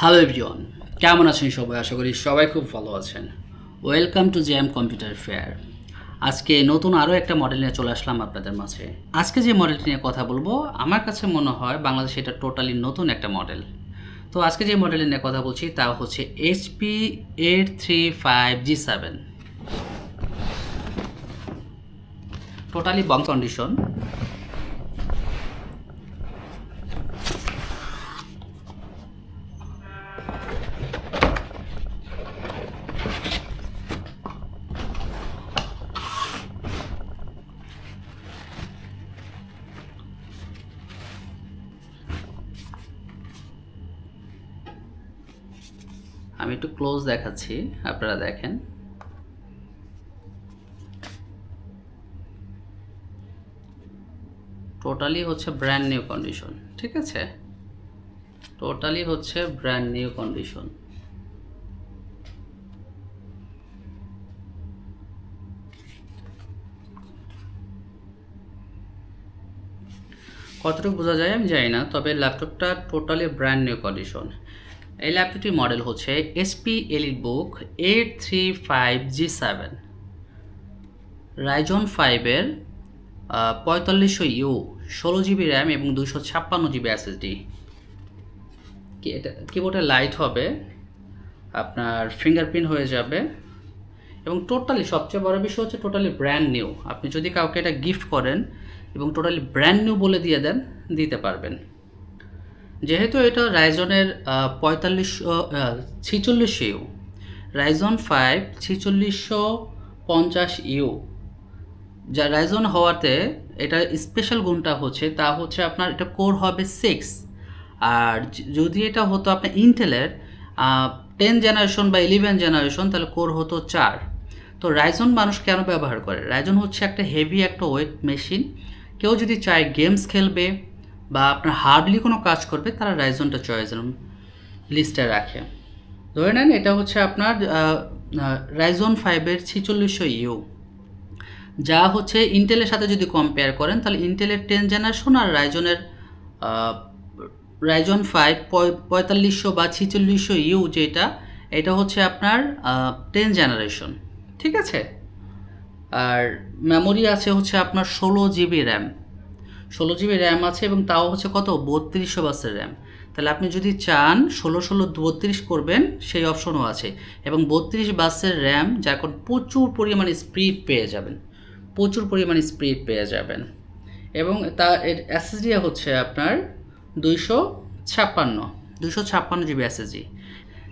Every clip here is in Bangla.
হ্যালো এভরিওয়ান কেমন আছেন সবাই? আশা করি সবাই খুব ভালো আছেন। Welcome to jam computer fair আজকে নতুন আরও একটা মডেল নিয়ে চলে আসলাম আপনাদের মাঝে। আজকে যে মডেলটি নিয়ে কথা বলব, আমার কাছে মনে হয় বাংলাদেশে এটা টোটালি নতুন একটা মডেল তো আজকে যে মডেল নিয়ে কথা বলছি, তা হচ্ছে HP eight three five G seven totally বং কন্ডিশন আমি একটু ক্লোজ দেখাচ্ছি, আপনারা দেখেন। টোটালি হচ্ছে ব্র্যান্ড নিউ কন্ডিশন ঠিক আছে? টোটালি হচ্ছে ব্র্যান্ড নিউ কন্ডিশন কতটুকু বোঝা যায় আমি জানি না, তবে ল্যাপটপটা টোটালি ব্র্যান্ড নিউ কন্ডিশন এই ল্যাপটপটির মডেল হচ্ছে SP elite book eight three five G seven Ryzen ফাইভের পঁয়তাল্লিশশো ইউ, ষোলো জিবি র্যাম এবং দুশো ছাপ্পান্ন জিবি এসএসডি এটা কিবোর্ডে লাইট হবে, আপনার ফিঙ্গারপ্রিন্ট হয়ে যাবে এবং টোটালি সবচেয়ে বড় বিষয় হচ্ছে টোটালি ব্র্যান্ড নিউ আপনি যদি কাউকে এটা গিফট করেন এবং টোটালি ব্র্যান্ড নিউ বলে দিয়ে দেন, দিতে পারবেন। যেহেতু এটা রাইজনের পঁয়তাল্লিশশো ছিচল্লিশশো ইউ। রাইজন ফাইভ, ছিচল্লিশশো পঞ্চাশ ইউ। যা রাইজন হওয়াতে এটা স্পেশাল গুণটা হচ্ছে, তা হচ্ছে আপনার এটা কোর হবে সিক্স। আর যদি এটা হতো আপনার ইন্টেলের টেন জেনারেশন বা ইলেভেন জেনারেশন, তাহলে কোর হতো চার। তো রাইজন মানুষ কেন ব্যবহার করে? রাইজন হচ্ছে একটা হেভি একটা ওয়েট মেশিন। কেউ যদি চায় গেমস খেলবে বা আপনার হার্ডলি কোনো কাজ করবে, তারা রাইজনটা চয়েস লিস্টে রাখে। ধরে নেন এটা হচ্ছে আপনার রাইজন ফাইভের ছিচল্লিশশো ইউ যা হচ্ছে ইন্টেলের সাথে যদি কম্পেয়ার করেন, তাহলে ইন্টেলের টেন জেনারেশন আর রাইজনের রাইজন ফাইভ পঁয়তাল্লিশশো বা ছিচল্লিশশো ইউ যেটা, এটা হচ্ছে আপনার টেন জেনারেশন ঠিক আছে? আর মেমোরি আছে হচ্ছে আপনার ষোলো জিবি র্যাম ষোলো জিবি র্যাম আছে এবং তাও হচ্ছে কত? বত্রিশশো বাসের র্যাম। তাহলে আপনি যদি চান ষোলো ষোলো বত্রিশ করবেন, সেই অপশনও আছে। এবং বত্রিশ বাসের র্যাম, যা এখন প্রচুর পরিমাণে স্পিড পেয়ে যাবেন। প্রচুর পরিমাণে স্পিড পেয়ে যাবেন। এবং তা এর এসএসডি হচ্ছে আপনার দুইশো ছাপ্পান্ন দুশো ছাপ্পান্ন জিবি এসএসডি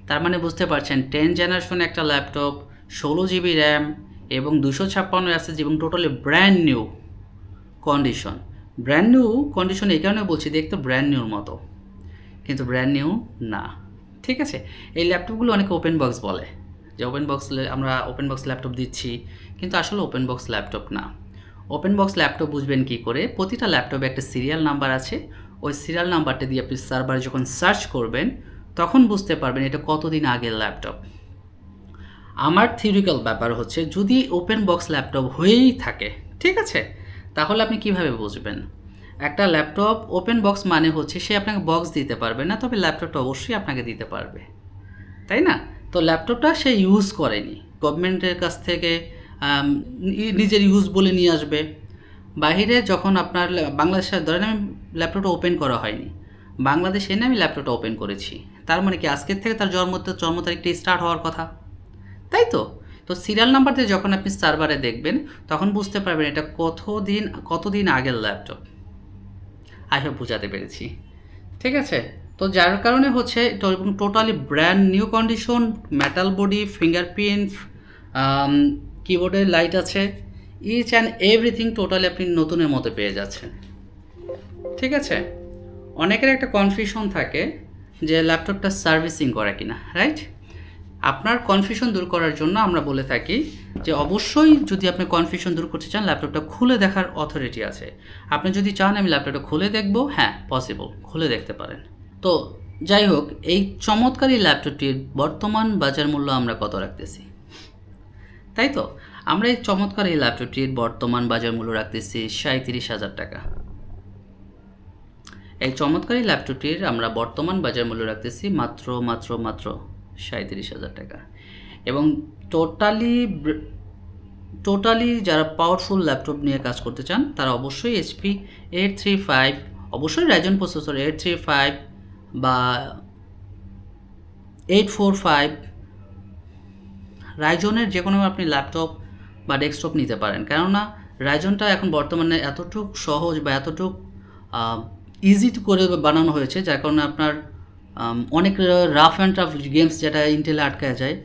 তার মানে বুঝতে পারছেন টেন জেনারেশন একটা ল্যাপটপ ষোলো জিবি র্যাম এবং দুশো ছাপ্পান্ন এসএসডি এবং totally brand new condition brand new condition এই কারণে বলছি দেখতে ব্র্যান্ড নিউর মতো। কিন্তু ব্র্যান্ড নিউ না। ঠিক আছে? এই ল্যাপটপগুলো অনেকে ওপেন বক্স বলে। যে ওপেন বক্স আমরা ওপেন বক্স ল্যাপটপ দিচ্ছি, কিন্তু আসলে ওপেন বক্স ল্যাপটপ না। ওপেন বক্স ল্যাপটপ বুঝবেন কি করে? প্রতিটা ল্যাপটপে একটা সিরিয়াল নাম্বার আছে। ওই সিরিয়াল নাম্বারটা দিয়ে আপনি সার্ভারে যখন সার্চ করবেন, তখন বুঝতে পারবেন এটা কতদিন আগের ল্যাপটপ আমার থিওরিক্যাল ব্যাপার হচ্ছে, যদি ওপেন বক্স ল্যাপটপ হয়েই থাকে, ঠিক আছে? তাহলে আপনি কীভাবে বুঝবেন? একটা ল্যাপটপ ওপেন বক্স মানে হচ্ছে সে আপনাকে বক্স দিতে পারবে না, তবে ল্যাপটপটা অবশ্যই আপনাকে দিতে পারবে। তাই না? তো ল্যাপটপটা সে ইউজ করেনি। গভর্নমেন্টের কাছ থেকে নিজের ইউজ বলে নিয়ে আসবে। বাইরে যখন আপনার বাংলাদেশের বাংলাদেশে, ধরেন আমি ল্যাপটপটা ওপেন করা হয়নি। বাংলাদেশে এনে আমি ল্যাপটপটা ওপেন করেছি। তার মানে কি আজকের থেকে তার জন্ম জন্ম তারিখটা স্টার্ট হওয়ার কথা? তাই তো? তো সিরিয়াল নাম্বার দিয়ে যখন আপনি সার্ভারে দেখবেন, তখন বুঝতে পারবেন এটা কতদিন কতদিন আগের ল্যাপটপ আই হোপ বোঝাতে পেরেছি। ঠিক আছে? তো যার কারণে হচ্ছে totally brand new condition metal body fingerprint কিবোর্ডে লাইট আছে। ইচ অ্যান্ড এভরিথিং টোটালি আপনি নতুনের মতো পেয়ে যাচ্ছেন। ঠিক আছে? অনেকের একটা কনফিউশন থাকে যে ল্যাপটপটা সার্ভিসিং করা কিনা রাইট আপনার কনফিউশন দূর করার জন্য আমরা বলে থাকি যে অবশ্যই যদি আপনি কনফিউশন দূর করতে চান ল্যাপটপটা খুলে দেখার অথরিটি আছে। আপনি যদি চান আমি ল্যাপটপটা খুলে দেখব হ্যাঁ পসিবল খুলে দেখতে পারেন। তো যাই হোক, এই চমৎকারী ল্যাপটপটির বর্তমান বাজার মূল্য আমরা কত রাখতেছি? তাই তো? আমরা এই চমৎকার এই ল্যাপটপটির বর্তমান বাজার মূল্য রাখতেছি সাঁত্রিশ হাজার টাকা। এই চমৎকারী ল্যাপটপটির আমরা বর্তমান বাজার মূল্য রাখতেছি মাত্র মাত্র মাত্র সাঁত্রিশ হাজার টাকা। এবং টোটালি টোটালি যারা পাওয়ারফুল ল্যাপটপ নিয়ে কাজ করতে চান, তারা অবশ্যই এইচপি এইট থ্রি ফাইভ, অবশ্যই Ryzen processor eight three five বা এইট ফোর ফাইভ রাইজনের যে কোনো আপনি ল্যাপটপ বা ডেস্কটপ নিতে পারেন। কেননা রাইজনটা এখন বর্তমানে এতটুক সহজ বা এতটুক ইজি করে বানানো হয়েছে, যার কারণে আপনার অনেক রাফ অ্যান্ড টাফ গেমস যেটা ইন্টেলে আটকায় যায়,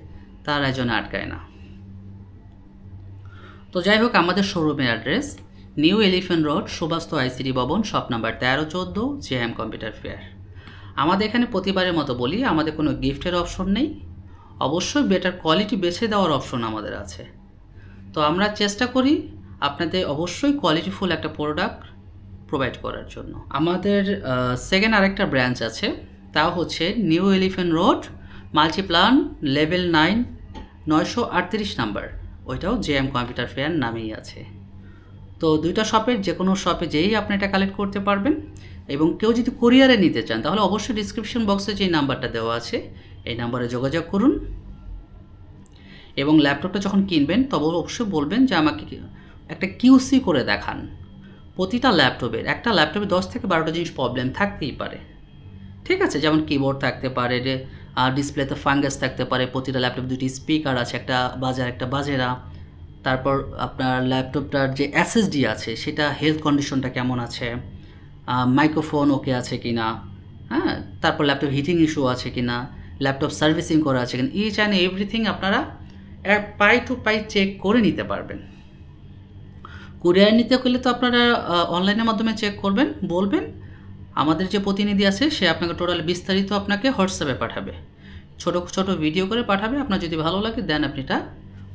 তার আয়োজনে আটকায় না। তো যাই হোক, আমাদের শোরুমের address new elephant road Subastu ICD ভবন শপ নাম্বার তেরো চোদ্দ জেএম কম্পিউটার ফেয়ার আমাদের এখানে প্রতিবারের মতো বলি, আমাদের কোনো গিফটের অপশন নেই। অবশ্যই বেটার কোয়ালিটি বেছে দেওয়ার অপশন আমাদের আছে। তো আমরা চেষ্টা করি আপনাদের অবশ্যই কোয়ালিটিফুল একটা প্রোডাক্ট প্রোভাইড করার জন্য। আমাদের সেকেন্ড আরেকটা ব্রাঞ্চ আছে তা হচ্ছে new elephant road, multiplan, level nine, নয়শো আটত্রিশ নাম্বার। ওইটাও জে এম কম্পিউটার ফেয়ার নামেই আছে। তো দুইটা শপের যে কোনো শপে যেই আপনি এটা কালেক্ট করতে পারবেন। এবং কেউ যদি কোরিয়ারে নিতে চান, তাহলে অবশ্যই ডিসক্রিপশন বক্সে যে নাম্বারটা দেওয়া আছে, এই নাম্বারে যোগাযোগ করুন। এবং ল্যাপটপটা যখন কিনবেন, তবে অবশ্যই বলবেন যে আমাকে একটা কিউসি করে দেখান। প্রতিটা ল্যাপটপের, একটা ল্যাপটপে দশ থেকে বারোটা জিনিস প্রবলেম থাকতেই পারে। ঠিক আছে, যেমন কিবোর্ড থাকতে পারে আর ডিসপ্লেতে ফাঙ্গাস থাকতে পারে, প্রতিটা ল্যাপটপ দুটি স্পিকার আছে, একটা বাজার, একটা বাজে না তারপর আপনার ল্যাপটপটার যে এসএসডি আছে, সেটা হেলথ কন্ডিশনটা কেমন আছে? মাইক্রোফোন ওকে আছে কি না হ্যাঁ তারপর ল্যাপটপ হিটিং ইস্যু আছে কি না ল্যাপটপ সার্ভিসিং করা আছে কিনা? ইচ অ্যান্ড এভরিথিং আপনারা পাই টু পাই চেক করে নিতে পারবেন। কুরিয়ার নিতে গেলে তো আপনারা অনলাইনের মাধ্যমে চেক করবেন, বলবেন। আমাদের যে প্রতিনিধি আছে, সে আপনাকে টোটাল বিস্তারিত আপনাকে হোয়াটসঅ্যাপে পাঠাবে। ছোট ছোট ভিডিও করে পাঠাবে। আপনার যদি ভালো লাগে দেন আপনি এটা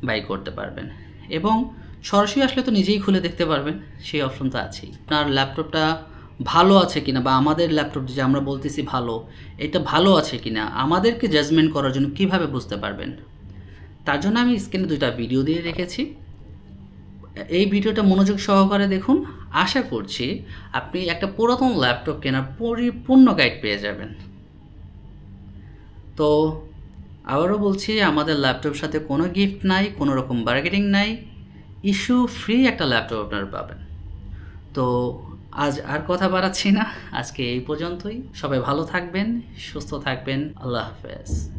বাই করতে পারবেন। এবং সরাসরি আসলে তো নিজেই খুলে দেখতে পারবেন, সেই অপশন তো আছেই। আপনার ল্যাপটপটা ভালো আছে কিনা বা আমাদের ল্যাপটপ যে আমরা বলতেছি ভালো, এটা ভালো আছে কিনা, আমাদেরকে জাজমেন্ট করার জন্য কীভাবে বুঝতে পারবেন? তার জন্য আমি স্ক্রিনে দুইটা ভিডিও দিয়ে রেখেছি। এই ভিডিওটা মনোযোগ সহকারে দেখুন। আশা করছি আপনি একটা পুরাতন ল্যাপটপ কেনার পরিপূর্ণ গাইড পেয়ে যাবেন। তো, আবারও বলছি, আমাদের ল্যাপটপের সাথে কোনো গিফট নাই, কোনো রকম বার্গেনিং নাই। ইস্যু ফ্রি একটা ল্যাপটপ আপনারা পাবেন। তো, আজ আর কথা বাড়াচ্ছি না। আজকে এই পর্যন্তই। সবাই ভালো থাকবেন, সুস্থ থাকবেন। আল্লাহ হাফেজ।